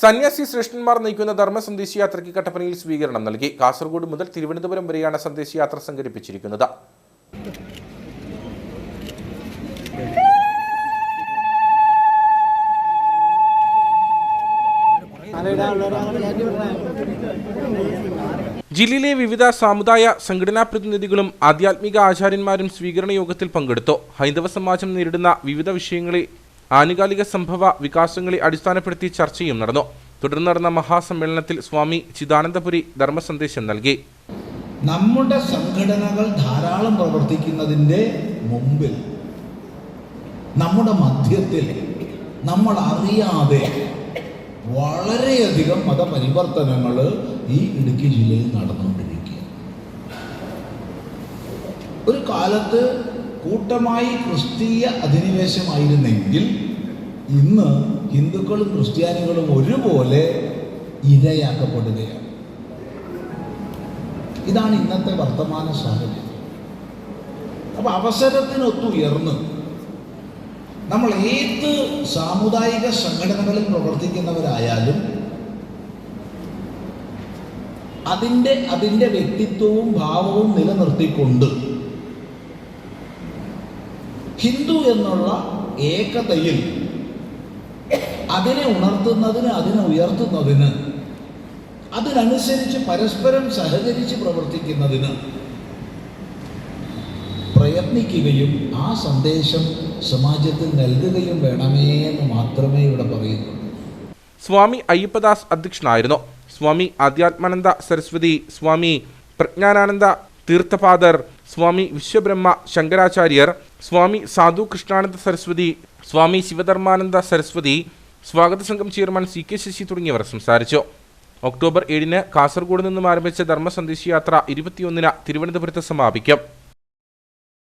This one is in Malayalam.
സന്യാസി ശ്രേഷ്ഠന്മാർ നയിക്കുന്ന ധർമ്മ സന്ദേശയാത്രയ്ക്ക് കട്ടപ്പനയിൽ സ്വീകരണം നൽകി. കാസർഗോഡ് മുതൽ തിരുവനന്തപുരം വരെയാണ് സന്ദേശയാത്ര സംഘടിപ്പിച്ചിരിക്കുന്നത്. ജില്ലയിലെ വിവിധ സാമുദായ സംഘടനാ പ്രതിനിധികളും ആധ്യാത്മിക ആചാര്യന്മാരും സ്വീകരണ യോഗത്തിൽ പങ്കെടുത്തു. ഹൈന്ദവ സമാജം നേരിടുന്ന വിവിധ വിഷയങ്ങളെ ആനുകാലിക സംഭവ വികാസങ്ങളെ അടിസ്ഥാനപ്പെടുത്തി ചർച്ചയും നടന്നു. തുടർന്ന് നടന്ന മഹാസമ്മേളനത്തിൽ സ്വാമി ചിദാനന്ദപുരി ധർമ്മസന്ദേശം നൽകി. നമ്മുടെ സംഘടനകൾ ധാരാളം പ്രവർത്തിക്കുന്നതിന്റെ മുമ്പിൽ നമ്മുടെ മധ്യത്തിൽ നമ്മൾ അറിയാതെ വളരെയധികം മതപരിവർത്തനങ്ങൾ ഈ ഇടുക്കി ജില്ലയിൽ നടന്നുകൊണ്ടിരിക്കുക ഒരു കാലത്ത് കൂട്ടമായി ക്രിസ്തീയ അധിനിവേശമായിരുന്നെങ്കിൽ ഇന്ന് ഹിന്ദുക്കളും ക്രിസ്ത്യാനികളും ഒരുപോലെ ഇരയാക്കപ്പെടുകയാണ്. ഇതാണ് ഇന്നത്തെ വർത്തമാന സാഹചര്യം. അപ്പൊ അവസരത്തിനൊത്തുയർന്ന് നമ്മൾ ഏത് സാമുദായിക സംഘടനകളിൽ പ്രവർത്തിക്കുന്നവരായാലും അതിന്റെ അതിന്റെ വ്യക്തിത്വവും ഭാവവും നിലനിർത്തിക്കൊണ്ട് ഹിന്ദു എന്നുള്ള ഏകതയിൽ അതിനെ ഉണർത്തുന്നതിന് അതിനെ ഉയർത്തുന്നതിന് അതിനനുസരിച്ച് പരസ്പരം സഹകരിച്ച് പ്രവർത്തിക്കുന്നതിന് പ്രയത്നിക്കുകയും ആ സന്ദേശം സമാജത്തിൽ നൽകുകയും വേണമേ എന്ന് മാത്രമേ ഇവിടെ പറയുന്നു സ്വാമി അയ്യപ്പദാസ് അധ്യക്ഷനായിരുന്നു. സ്വാമി ആധ്യാത്മാനന്ദ സരസ്വതി സ്വാമി പ്രജ്ഞാനാനന്ദ തീർത്ഥപാദർ സ്വാമി വിശ്വബ്രഹ്മ ശങ്കരാചാര്യർ സ്വാമി സാധു കൃഷ്ണാനന്ദ സരസ്വതി സ്വാമി ശിവധർമാനന്ദ സരസ്വതി സ്വാഗത സംഘം ചെയർമാൻ സി കെ ശശി തുടങ്ങിയവർ സംസാരിച്ചു. ഒക്ടോബർ ഏഴിന് കാസർഗോഡ് നിന്നും ആരംഭിച്ച ധർമ്മ സന്ദേശയാത്ര ഇരുപത്തിയൊന്നിന് തിരുവനന്തപുരത്ത് സമാപിക്കും.